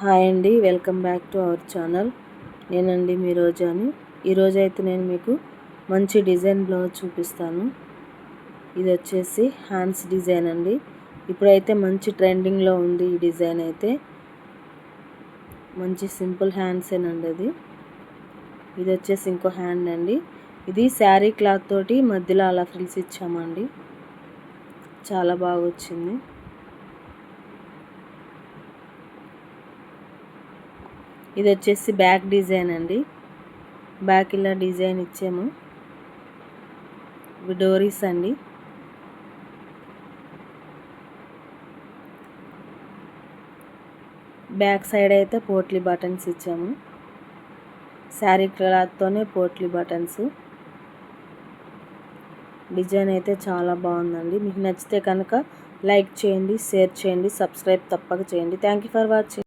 Hi అండి welcome back to our channel. నేనండి మీ రోజాని. ఈరోజు అయితే నేను మీకు మంచి డిజైన్ బ్లౌజ్ చూపిస్తాను. ఇది వచ్చేసి హ్యాండ్స్ డిజైన్ అండి. ఇప్పుడైతే మంచి ట్రెండింగ్లో ఉంది ఈ డిజైన్ అయితే. మంచి సింపుల్ హ్యాండ్సేనండి అది. ఇది వచ్చేసి ఇంకో హ్యాండ్ అండి. ఇది శారీ క్లాత్ తోటి మధ్యలో అలా ఫ్రిల్స్ ఇచ్చామండి. చాలా బాగా వచ్చింది ఇది వచ్చేసి బ్యాక్ డిజైన్ అండి. బ్యాక్ ఇలా డిజైన్ ఇచ్చాము. ఇవి డోరీస్ అండి. బ్యాక్ సైడ్ అయితే పోట్లీ బటన్స్ ఇచ్చాము. శారీ క్లాత్తోనే పోట్లీ బటన్స్. డిజైన్ అయితే చాలా బాగుందండి. మీకు నచ్చితే కనుక లైక్ చేయండి షేర్ చేయండి సబ్స్క్రైబ్ తప్పక చేయండి. Thank you for watching.